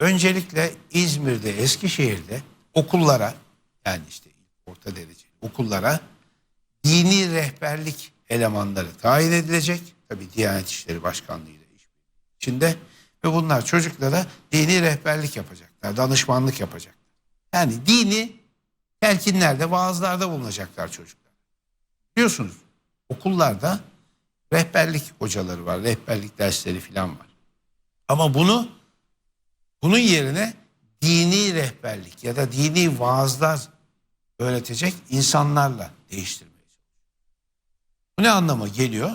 öncelikle İzmir'de, Eskişehir'de okullara yani işte orta derece okullara dini rehberlik elemanları tayin edilecek. Tabi Diyanet İşleri Başkanlığı ile içinde ve bunlar çocuklara dini rehberlik yapacaklar, danışmanlık yapacaklar. Yani dini telkinlerde, vaazlarda bulunacaklar çocuklar. Biliyorsunuz okullarda rehberlik hocaları var, rehberlik dersleri falan var. Ama bunu bunun yerine dini rehberlik ya da dini vaazlar öğretecek insanlarla değiştirmeye. Bu ne anlama geliyor?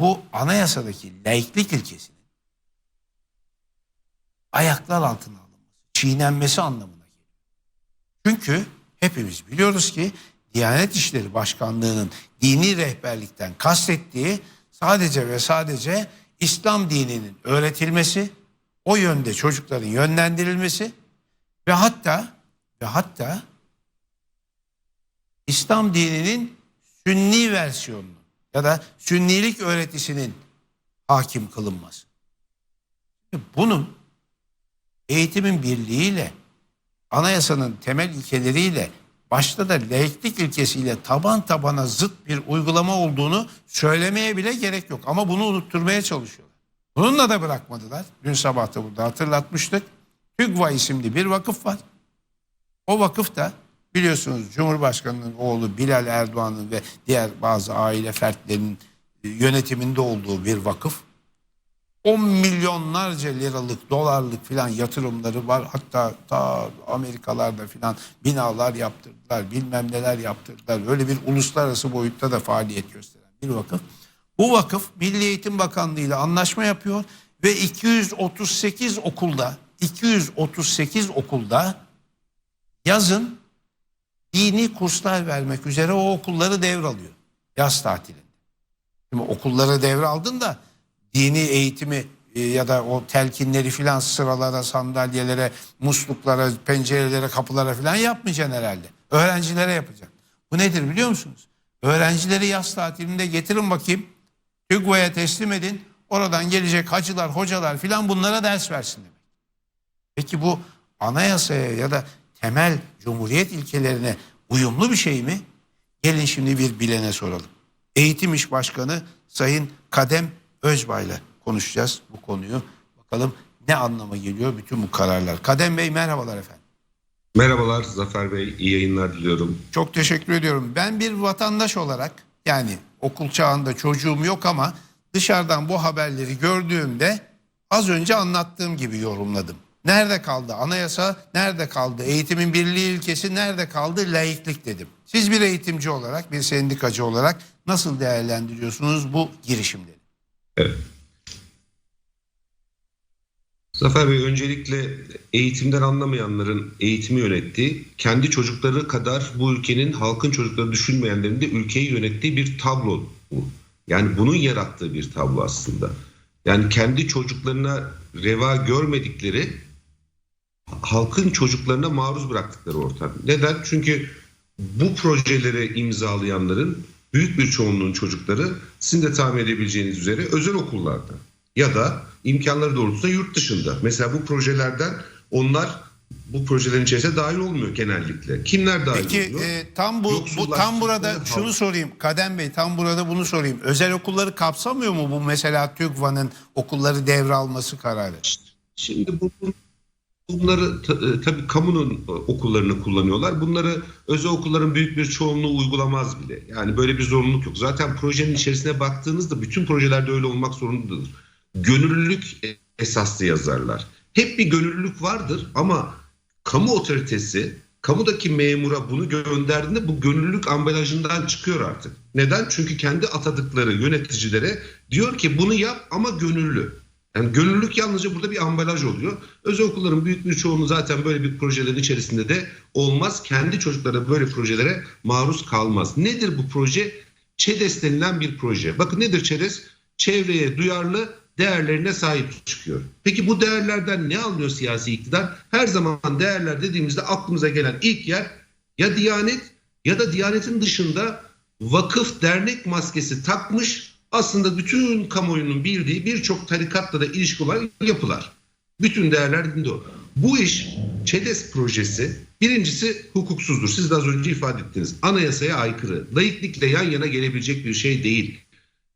Bu anayasadaki laiklik ilkesinin ayaklar altına alınması, çiğnenmesi anlamına geliyor. Çünkü hepimiz biliyoruz ki Diyanet İşleri Başkanlığı'nın dini rehberlikten kastettiği sadece ve sadece İslam dininin öğretilmesi, o yönde çocukların yönlendirilmesi ve hatta ve hatta İslam dininin sünni versiyonunu ya da sünnilik öğretisinin hakim kılınması. Bunun eğitimin birliğiyle anayasanın temel ilkeleriyle başta da laiklik ilkesiyle taban tabana zıt bir uygulama olduğunu söylemeye bile gerek yok. Ama bunu unutturmaya çalışıyorlar. Bununla da bırakmadılar. Dün sabah da burada hatırlatmıştık. TÜGVA isimli bir vakıf var. O vakıf da biliyorsunuz Cumhurbaşkanı'nın oğlu Bilal Erdoğan'ın ve diğer bazı aile fertlerinin e, yönetiminde olduğu bir vakıf. 10 milyonlarca liralık, dolarlık filan yatırımları var. Hatta ta Amerikalarda filan binalar yaptırdılar, bilmem neler yaptırdılar. Öyle bir uluslararası boyutta da faaliyet gösteren bir vakıf. Bu vakıf Milli Eğitim Bakanlığı ile anlaşma yapıyor ve 238 okulda 238 okulda yazın dini kurslar vermek üzere o okulları devralıyor yaz tatilinde. Şimdi okulları devraldın da dini eğitimi e, ya da o telkinleri filan sıralara, sandalyelere, musluklara, pencerelere, kapılara filan yapmayacaksın herhalde. Öğrencilere yapacaksın. Bu nedir biliyor musunuz? Öğrencileri yaz tatilinde getirin bakayım. TÜGVA'ya teslim edin. Oradan gelecek hacılar, hocalar filan bunlara ders versin demek. Peki bu anayasaya ya da temel cumhuriyet ilkelerine uyumlu bir şey mi? Gelin şimdi bir bilene soralım. Eğitim İş Başkanı Sayın Kadem Özbay'la konuşacağız bu konuyu. Bakalım ne anlama geliyor bütün bu kararlar. Kadem Bey merhabalar efendim. Merhabalar Zafer Bey, iyi yayınlar diliyorum. Çok teşekkür ediyorum. Ben bir vatandaş olarak yani okul çağında çocuğum yok ama dışarıdan bu haberleri gördüğümde az önce anlattığım gibi yorumladım. Nerede kaldı anayasa, nerede kaldı eğitimin birliği ilkesi, nerede kaldı laiklik dedim. Siz bir eğitimci olarak, bir sendikacı olarak nasıl değerlendiriyorsunuz bu girişimleri? Evet. Zafer Bey öncelikle eğitimden anlamayanların eğitimi yönettiği, kendi çocukları kadar bu ülkenin halkın çocukları düşünmeyenlerin de ülkeyi yönettiği bir tablo bu. Yani bunun yarattığı bir tablo aslında. Yani kendi çocuklarına reva görmedikleri halkın çocuklarına maruz bıraktıkları ortam. Neden? Çünkü bu projeleri imzalayanların büyük bir çoğunluğun çocukları sizin de tahmin edebileceğiniz üzere özel okullarda ya da imkanları doğrultusunda yurt dışında. Mesela bu projelerden onlar bu projelerin içerisine dahil olmuyor genellikle. Kimler dahil Peki oluyor? e, tam bu, bu tam burada Yoksullaştıkları şunu halk. sorayım Kadem Bey tam burada bunu sorayım. Özel okulları kapsamıyor mu bu mesela TÜGVA'nın okulları devralması kararı? Şimdi bu, bu- bunları e, tabii kamunun e, okullarını kullanıyorlar. Bunları özel okulların büyük bir çoğunluğu uygulamaz bile. Yani böyle bir zorunluluk yok. Zaten projenin içerisine baktığınızda bütün projelerde öyle olmak zorundadır. Gönüllülük esaslı yazarlar. Hep bir gönüllülük vardır ama kamu otoritesi kamudaki memura bunu gönderdiğinde bu gönüllülük ambalajından çıkıyor artık. Neden? Çünkü kendi atadıkları yöneticilere diyor ki bunu yap ama gönüllü. Yani gönüllülük yalnızca burada bir ambalaj oluyor. Özel okulların büyük bir çoğunluğu zaten böyle bir projelerin içerisinde de olmaz. Kendi çocukları böyle projelere maruz kalmaz. Nedir bu proje? ÇEDES denilen bir proje. Bakın nedir ÇEDES? Çevreye duyarlı değerlerine sahip çıkıyor. Peki bu değerlerden ne anlıyor siyasi iktidar? Her zaman değerler dediğimizde aklımıza gelen ilk yer ya Diyanet ya da Diyanet'in dışında vakıf dernek maskesi takmış aslında bütün kamuoyunun bildiği birçok tarikatla da ilişki olan yapılar. Bütün değerler dinde o. Bu iş ÇEDES projesi birincisi hukuksuzdur. Siz de az önce ifade ettiniz. Anayasaya aykırı. Laiklikle yan yana gelebilecek bir şey değil.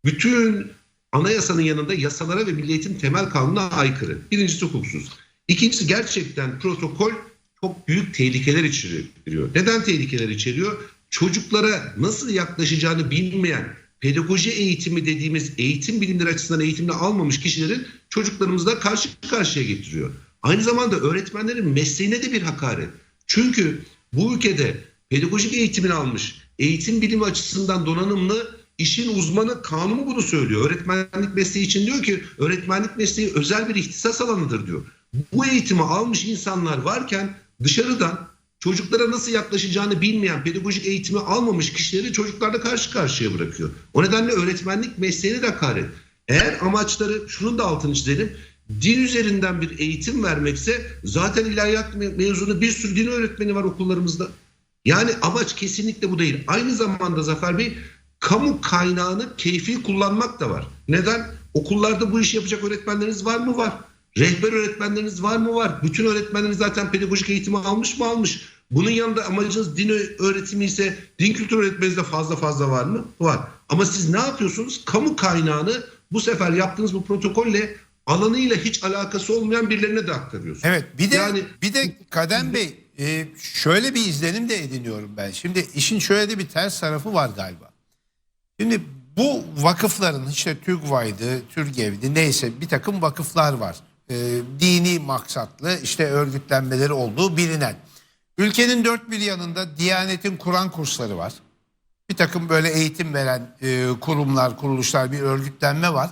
Bütün anayasanın yanında yasalara ve milliyetin temel kanununa aykırı. Birincisi hukuksuz. İkincisi gerçekten protokol çok büyük tehlikeler içeriyor. Neden tehlikeler içeriyor? Çocuklara nasıl yaklaşacağını bilmeyen, pedagoji eğitimi dediğimiz eğitim bilimleri açısından eğitimini almamış kişilerin çocuklarımızla karşı karşıya getiriyor. Aynı zamanda öğretmenlerin mesleğine de bir hakaret. Çünkü bu ülkede pedagojik eğitimini almış, eğitim bilimi açısından donanımlı işin uzmanı kanunu bunu söylüyor. Öğretmenlik mesleği için diyor ki öğretmenlik mesleği özel bir ihtisas alanıdır diyor. Bu eğitimi almış insanlar varken dışarıdan çocuklara nasıl yaklaşacağını bilmeyen, pedagojik eğitimi almamış kişileri çocuklarla karşı karşıya bırakıyor. O nedenle öğretmenlik mesleğine de hakaret. Eğer amaçları, şunun da altını çizelim, din üzerinden bir eğitim vermekse zaten ilahiyat me- mezunu bir sürü din öğretmeni var okullarımızda. Yani amaç kesinlikle bu değil. Aynı zamanda Zafer Bey kamu kaynağını keyfi kullanmak da var. Neden? Okullarda bu işi yapacak öğretmenleriniz var mı? Var. Rehber öğretmenleriniz var mı? Var. Bütün öğretmenleriniz zaten pedagojik eğitimi almış mı? Almış. Bunun yanında amacınız din öğretimi ise din kültürü öğretmeniniz de fazla fazla var mı? Var. Ama siz ne yapıyorsunuz? Kamu kaynağını bu sefer yaptığınız bu protokolle alanıyla hiç alakası olmayan birilerine de aktarıyorsunuz. Evet bir de Yani- bir de Kadem Bey e, şöyle bir izlenim de ediniyorum ben. Şimdi işin şöyle de bir ters tarafı var galiba. Şimdi bu vakıfların işte TÜGVA'ydı, TÜRGEV'di neyse bir takım vakıflar var. E, dini maksatlı işte örgütlenmeleri olduğu bilinen. Ülkenin dört bir yanında Diyanet'in Kur'an kursları var. Bir takım böyle eğitim veren e, kurumlar, kuruluşlar, bir örgütlenme var.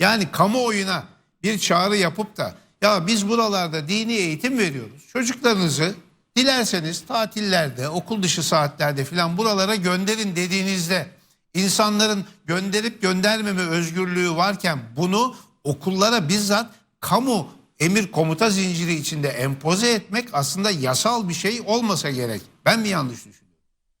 Yani kamuoyuna bir çağrı yapıp da ya biz buralarda dini eğitim veriyoruz. Çocuklarınızı dilerseniz tatillerde, okul dışı saatlerde filan buralara gönderin dediğinizde insanların gönderip göndermeme özgürlüğü varken bunu okullara bizzat kamu emir komuta zinciri içinde empoze etmek aslında yasal bir şey olmasa gerek. Ben mi yanlış düşünüyorum?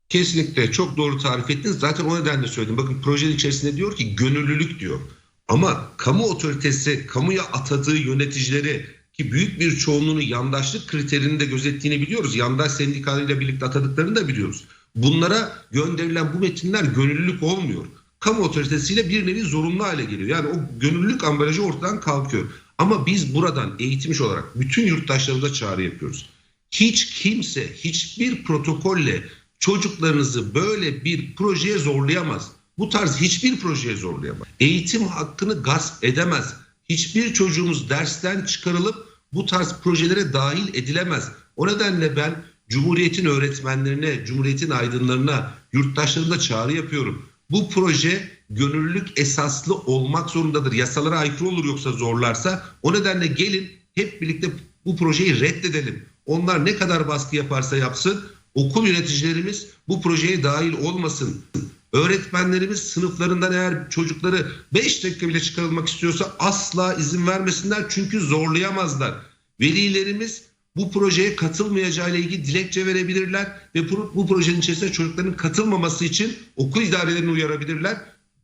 Kesinlikle çok doğru tarif ettiniz. Zaten o nedenle söyledim. Bakın projenin içerisinde diyor ki gönüllülük diyor. Ama kamu otoritesi, kamuya atadığı yöneticileri ki büyük bir çoğunluğunu yandaşlık kriterini de gözettiğini biliyoruz. Yandaş sendikalarıyla birlikte atadıklarını da biliyoruz. Bunlara gönderilen bu metinler gönüllülük olmuyor. Kamu otoritesiyle bir nevi zorunlu hale geliyor. Yani o gönüllülük ambalajı ortadan kalkıyor. Ama biz buradan eğitimci olarak bütün yurttaşlarımıza çağrı yapıyoruz. Hiç kimse hiçbir protokolle çocuklarınızı böyle bir projeye zorlayamaz. Bu tarz hiçbir projeye zorlayamaz. Eğitim hakkını gasp edemez. Hiçbir çocuğumuz dersten çıkarılıp bu tarz projelere dahil edilemez. O nedenle ben Cumhuriyet'in öğretmenlerine, Cumhuriyet'in aydınlarına, yurttaşlarına çağrı yapıyorum. Bu proje gönüllülük esaslı olmak zorundadır. Yasalara aykırı olur yoksa zorlarsa. O nedenle gelin hep birlikte bu projeyi reddedelim. Onlar ne kadar baskı yaparsa yapsın okul yöneticilerimiz bu projeye dahil olmasın. Öğretmenlerimiz sınıflarından eğer çocukları 5 dakika bile çıkarılmak istiyorsa asla izin vermesinler çünkü zorlayamazlar. Velilerimiz bu projeye katılmayacağı ile ilgili dilekçe verebilirler ve bu, bu projenin içerisinde çocukların katılmaması için okul idarelerini uyarabilirler.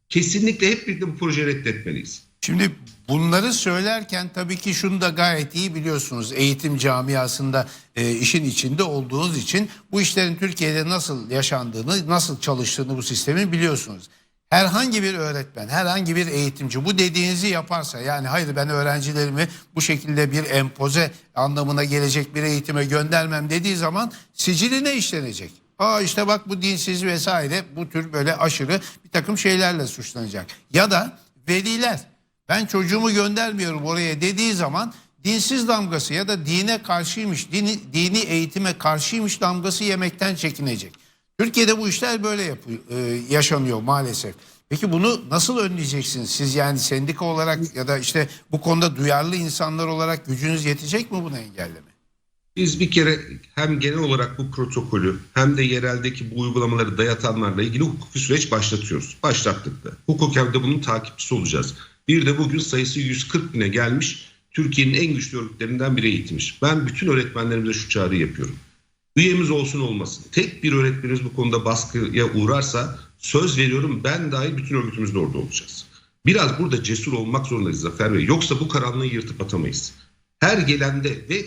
Kesinlikle hep birlikte bu projeyi reddetmeliyiz. Şimdi bunları söylerken tabii ki şunu da gayet iyi biliyorsunuz. Eğitim camiasında e, işin içinde olduğunuz için bu işlerin Türkiye'de nasıl yaşandığını, nasıl çalıştığını bu sistemin biliyorsunuz. Herhangi bir öğretmen, herhangi bir eğitimci bu dediğinizi yaparsa yani hayır ben öğrencilerimi bu şekilde bir empoze anlamına gelecek bir eğitime göndermem dediği zaman siciline işlenecek. Aa işte bak bu dinsiz vesaire bu tür böyle aşırı bir takım şeylerle suçlanacak. Ya da veliler ben çocuğumu göndermiyorum oraya dediği zaman dinsiz damgası ya da dine karşıymış, dini, dini eğitime karşıymış damgası yemekten çekinecek. Türkiye'de bu işler böyle yapıyor, e, yaşanıyor maalesef. Peki bunu nasıl önleyeceksiniz? Siz yani sendika olarak ya da işte bu konuda duyarlı insanlar olarak gücünüz yetecek mi bunu engelleme? Biz bir kere hem genel olarak bu protokolü hem de yereldeki bu uygulamaları dayatanlarla ilgili hukuki süreç başlatıyoruz. Başlattık da. Hukuken de bunun takipçisi olacağız. Bir de bugün sayısı 140 bine gelmiş Türkiye'nin en güçlü örgütlerinden biri eğitimmiş. Ben bütün öğretmenlerimize şu çağrıyı yapıyorum. Üyemiz olsun olmasın. Tek bir öğretmenimiz bu konuda baskıya uğrarsa söz veriyorum ben dahil bütün örgütümüz de orada olacağız. Biraz burada cesur olmak zorundayız Zafer Bey. Yoksa bu karanlığı yırtıp atamayız. Her gelende ve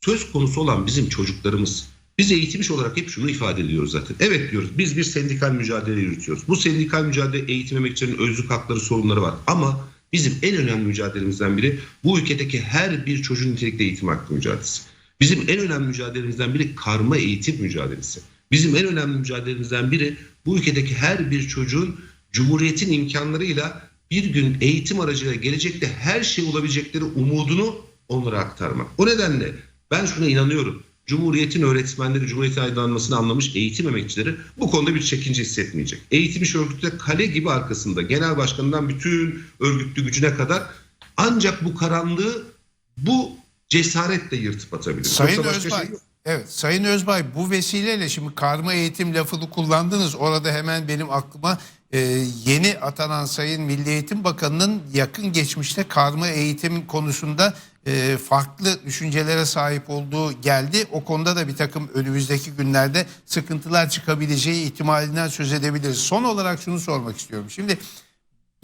söz konusu olan bizim çocuklarımız. Biz eğitilmiş olarak hep şunu ifade ediyoruz zaten. Evet diyoruz biz bir sendikal mücadele yürütüyoruz. Bu sendikal mücadele eğitim emekçilerinin özlük hakları sorunları var. Ama bizim en önemli mücadelemizden biri bu ülkedeki her bir çocuğun nitelikli eğitim hakkı mücadelesi. Bizim en önemli mücadelemizden biri karma eğitim mücadelesi. Bizim en önemli mücadelemizden biri bu ülkedeki her bir çocuğun cumhuriyetin imkanlarıyla bir gün eğitim aracıyla gelecekte her şey olabilecekleri umudunu onlara aktarmak. O nedenle ben şuna inanıyorum. Cumhuriyetin öğretmenleri, Cumhuriyetin aydınlanmasını anlamış eğitim emekçileri bu konuda bir çekince hissetmeyecek. Eğitim iş örgütü kale gibi arkasında genel başkanından bütün örgütlü gücüne kadar ancak bu karanlığı bu cesaretle yırtıp atabilir. Sayın Yoksa Özbay, şey yok. evet Sayın Özbay bu vesileyle şimdi karma eğitim lafını kullandınız. Orada hemen benim aklıma e, yeni atanan Sayın Milli Eğitim Bakanı'nın yakın geçmişte karma eğitim konusunda e, farklı düşüncelere sahip olduğu geldi. O konuda da bir takım önümüzdeki günlerde sıkıntılar çıkabileceği ihtimalinden söz edebiliriz. Son olarak şunu sormak istiyorum. Şimdi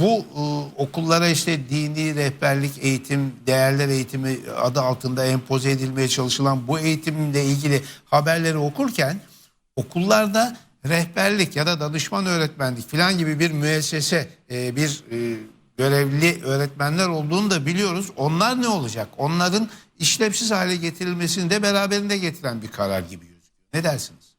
bu e, okullara işte dini rehberlik eğitim, değerler eğitimi adı altında empoze edilmeye çalışılan bu eğitimle ilgili haberleri okurken okullarda rehberlik ya da danışman öğretmenlik falan gibi bir müessese, e, bir e, görevli öğretmenler olduğunu da biliyoruz. Onlar ne olacak? Onların işlevsiz hale getirilmesini de beraberinde getiren bir karar gibi gözüküyor. Ne dersiniz?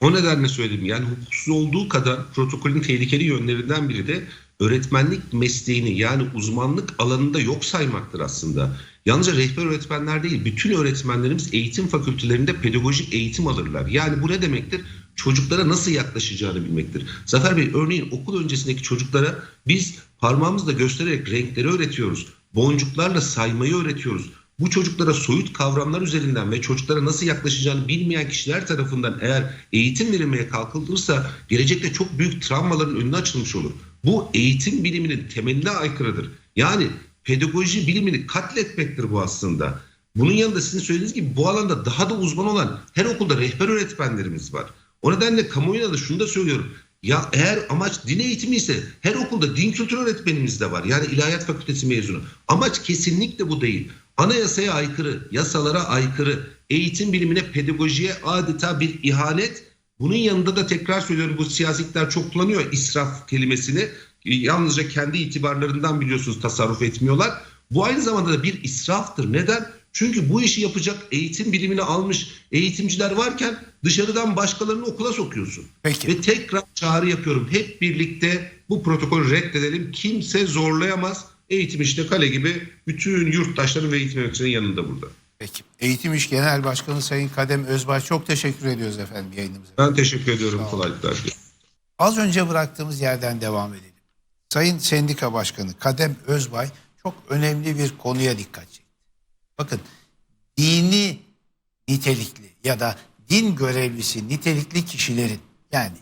O nedenle söyledim. Yani hukuksuz olduğu kadar protokolün tehlikeli yönlerinden biri de öğretmenlik mesleğini yani uzmanlık alanında yok saymaktır aslında. Yalnızca rehber öğretmenler değil, bütün öğretmenlerimiz eğitim fakültelerinde pedagojik eğitim alırlar. Yani bu ne demektir? Çocuklara nasıl yaklaşacağını bilmektir. Zafer Bey örneğin okul öncesindeki çocuklara biz parmağımızla göstererek renkleri öğretiyoruz. Boncuklarla saymayı öğretiyoruz. Bu çocuklara soyut kavramlar üzerinden ve çocuklara nasıl yaklaşacağını bilmeyen kişiler tarafından eğer eğitim verilmeye kalkılırsa gelecekte çok büyük travmaların önüne açılmış olur. Bu eğitim biliminin temeline aykırıdır. Yani pedagoji bilimini katletmektir bu aslında. Bunun yanında sizin söylediğiniz gibi bu alanda daha da uzman olan her okulda rehber öğretmenlerimiz var. O nedenle kamuoyuna da şunu da söylüyorum. Ya eğer amaç din eğitimi ise her okulda din kültürü öğretmenimiz de var. Yani ilahiyat fakültesi mezunu. Amaç kesinlikle bu değil. Anayasaya aykırı, yasalara aykırı, eğitim bilimine, pedagojiye adeta bir ihanet. Bunun yanında da tekrar söylüyorum bu siyasetler çok kullanıyor israf kelimesini. Yalnızca kendi itibarlarından biliyorsunuz tasarruf etmiyorlar. Bu aynı zamanda da bir israftır. Neden? Çünkü bu işi yapacak eğitim bilimini almış eğitimciler varken dışarıdan başkalarını okula sokuyorsun. Peki. Ve tekrar çağrı yapıyorum. Hep birlikte bu protokolü reddedelim. Kimse zorlayamaz. Eğitim işte kale gibi bütün yurttaşların ve eğitim emekçilerinin yanında burada. Peki. Eğitim İş Genel Başkanı Sayın Kadem Özbay çok teşekkür ediyoruz efendim yayınımıza. Ben teşekkür ediyorum kolaylıklar. Az önce bıraktığımız yerden devam edelim. Sayın Sendika Başkanı Kadem Özbay çok önemli bir konuya dikkat çekti. Bakın dini nitelikli ya da din görevlisi nitelikli kişilerin yani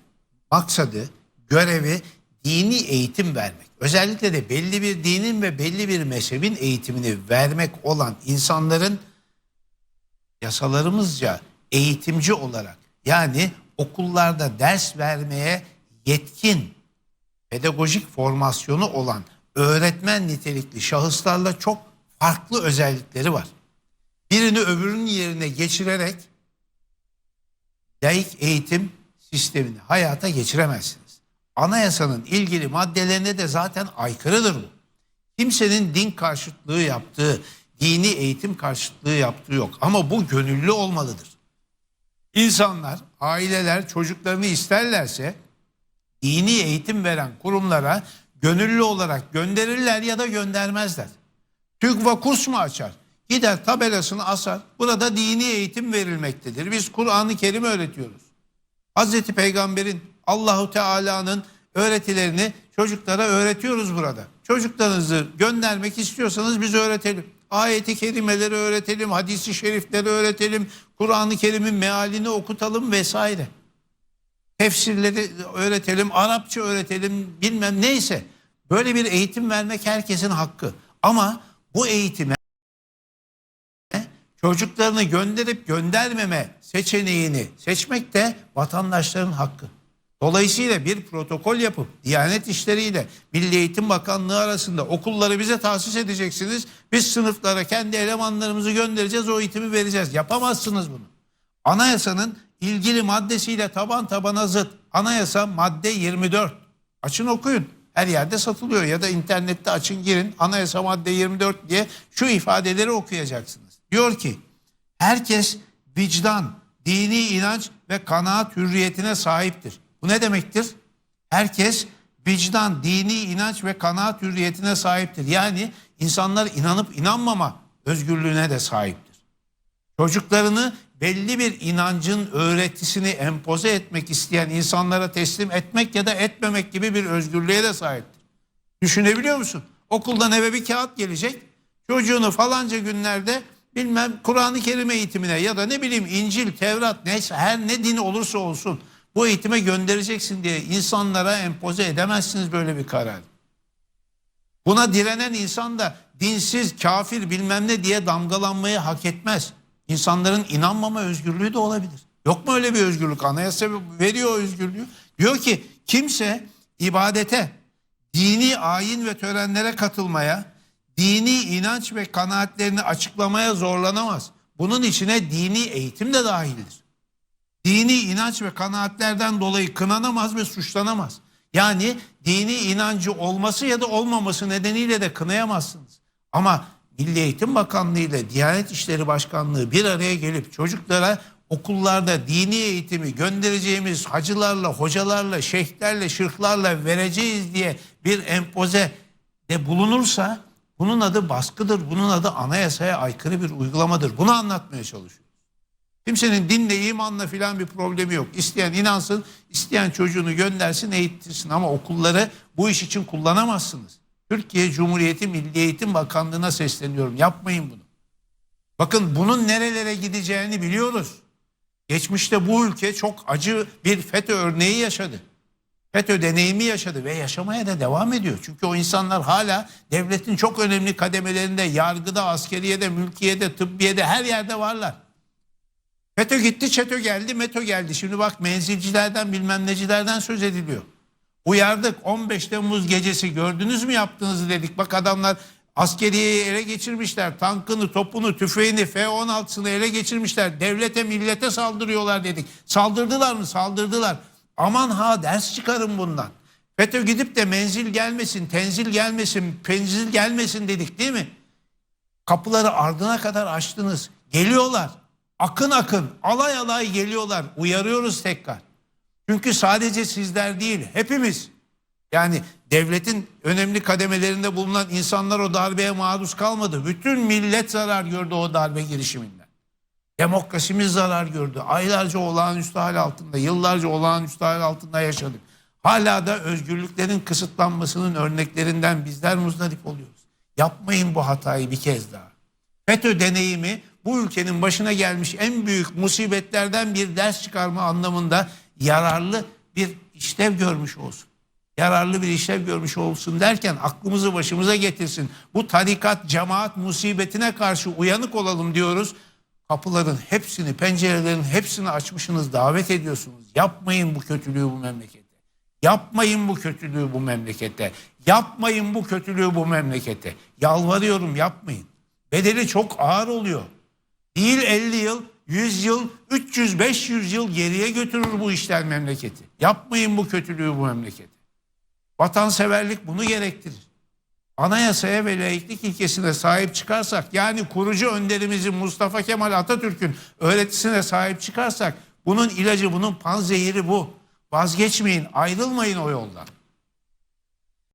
maksadı, görevi dini eğitim vermek. Özellikle de belli bir dinin ve belli bir mezhebin eğitimini vermek olan insanların yasalarımızca eğitimci olarak yani okullarda ders vermeye yetkin pedagojik formasyonu olan öğretmen nitelikli şahıslarla çok farklı özellikleri var. Birini öbürünün yerine geçirerek laik eğitim sistemini hayata geçiremezsiniz. Anayasanın ilgili maddelerine de zaten aykırıdır bu. Kimsenin din karşıtlığı yaptığı, dini eğitim karşıtlığı yaptığı yok. Ama bu gönüllü olmalıdır. İnsanlar, aileler çocuklarını isterlerse dini eğitim veren kurumlara gönüllü olarak gönderirler ya da göndermezler. TÜGVA kurs mu açar? Gider tabelasını asar. Burada dini eğitim verilmektedir. Biz Kur'an-ı Kerim öğretiyoruz. Hazreti Peygamber'in Allahu Teala'nın öğretilerini çocuklara öğretiyoruz burada. Çocuklarınızı göndermek istiyorsanız biz öğretelim. Ayeti kerimeleri öğretelim, hadisi şerifleri öğretelim, Kur'an-ı Kerim'in mealini okutalım vesaire. Tefsirleri öğretelim, Arapça öğretelim, bilmem neyse. Böyle bir eğitim vermek herkesin hakkı. Ama bu eğitime çocuklarını gönderip göndermeme seçeneğini seçmek de vatandaşların hakkı. Dolayısıyla bir protokol yapıp Diyanet İşleri Milli Eğitim Bakanlığı arasında okulları bize tahsis edeceksiniz. Biz sınıflara kendi elemanlarımızı göndereceğiz o eğitimi vereceğiz. Yapamazsınız bunu. Anayasanın ilgili maddesiyle taban tabana zıt. Anayasa madde 24. Açın okuyun. Her yerde satılıyor ya da internette açın girin. Anayasa madde 24 diye şu ifadeleri okuyacaksınız. Diyor ki herkes vicdan, dini inanç ve kanaat hürriyetine sahiptir. Bu ne demektir? Herkes vicdan, dini inanç ve kanaat hürriyetine sahiptir. Yani insanlar inanıp inanmama özgürlüğüne de sahiptir. Çocuklarını belli bir inancın öğretisini empoze etmek isteyen insanlara teslim etmek ya da etmemek gibi bir özgürlüğe de sahiptir. Düşünebiliyor musun? Okuldan eve bir kağıt gelecek. Çocuğunu falanca günlerde bilmem Kur'an-ı Kerim eğitimine ya da ne bileyim İncil, Tevrat neyse her ne din olursa olsun bu eğitime göndereceksin diye insanlara empoze edemezsiniz böyle bir karar. Buna direnen insan da dinsiz, kafir bilmem ne diye damgalanmayı hak etmez. İnsanların inanmama özgürlüğü de olabilir. Yok mu öyle bir özgürlük? Anayasa veriyor o özgürlüğü. Diyor ki kimse ibadete, dini ayin ve törenlere katılmaya, dini inanç ve kanaatlerini açıklamaya zorlanamaz. Bunun içine dini eğitim de dahildir. Dini inanç ve kanaatlerden dolayı kınanamaz ve suçlanamaz. Yani dini inancı olması ya da olmaması nedeniyle de kınayamazsınız. Ama Milli Eğitim Bakanlığı ile Diyanet İşleri Başkanlığı bir araya gelip çocuklara okullarda dini eğitimi göndereceğimiz hacılarla, hocalarla, şeyhlerle, şırklarla vereceğiz diye bir empoze de bulunursa bunun adı baskıdır, bunun adı anayasaya aykırı bir uygulamadır. Bunu anlatmaya çalışıyor. Kimsenin dinle, imanla filan bir problemi yok. İsteyen inansın, isteyen çocuğunu göndersin, eğitirsin. Ama okulları bu iş için kullanamazsınız. Türkiye Cumhuriyeti Milli Eğitim Bakanlığı'na sesleniyorum. Yapmayın bunu. Bakın bunun nerelere gideceğini biliyoruz. Geçmişte bu ülke çok acı bir FETÖ örneği yaşadı. FETÖ deneyimi yaşadı ve yaşamaya da devam ediyor. Çünkü o insanlar hala devletin çok önemli kademelerinde, yargıda, askeriyede, mülkiyede, tıbbiyede her yerde varlar. FETÖ gitti, ÇETÖ geldi, METÖ geldi. Şimdi bak menzilcilerden bilmem necilerden söz ediliyor. Uyardık 15 Temmuz gecesi gördünüz mü yaptığınızı dedik. Bak adamlar askeriyeyi ele geçirmişler. Tankını, topunu, tüfeğini, F-16'sını ele geçirmişler. Devlete, millete saldırıyorlar dedik. Saldırdılar mı? Saldırdılar. Aman ha ders çıkarın bundan. FETÖ gidip de menzil gelmesin, tenzil gelmesin, penzil gelmesin dedik değil mi? Kapıları ardına kadar açtınız. Geliyorlar. Akın akın, alay alay geliyorlar. Uyarıyoruz tekrar. Çünkü sadece sizler değil, hepimiz. Yani devletin önemli kademelerinde bulunan insanlar o darbeye maruz kalmadı. Bütün millet zarar gördü o darbe girişiminden. Demokrasimiz zarar gördü. Aylarca olağanüstü hal altında, yıllarca olağanüstü hal altında yaşadık. Hala da özgürlüklerin kısıtlanmasının örneklerinden bizler muzdarip oluyoruz. Yapmayın bu hatayı bir kez daha. FETÖ deneyimi bu ülkenin başına gelmiş en büyük musibetlerden bir ders çıkarma anlamında yararlı bir işlev görmüş olsun. Yararlı bir işlev görmüş olsun derken aklımızı başımıza getirsin. Bu tarikat, cemaat musibetine karşı uyanık olalım diyoruz. Kapıların hepsini, pencerelerin hepsini açmışsınız, davet ediyorsunuz. Yapmayın bu kötülüğü bu memlekete. Yapmayın bu kötülüğü bu memlekete. Yapmayın bu kötülüğü bu memlekete. Yalvarıyorum yapmayın. Bedeli çok ağır oluyor. Değil 50 yıl, 100 yıl, 300, 500 yıl geriye götürür bu işler memleketi. Yapmayın bu kötülüğü bu memlekete. Vatanseverlik bunu gerektirir. Anayasaya ve laiklik ilkesine sahip çıkarsak yani kurucu önderimizin Mustafa Kemal Atatürk'ün öğretisine sahip çıkarsak bunun ilacı bunun panzehiri bu. Vazgeçmeyin ayrılmayın o yoldan.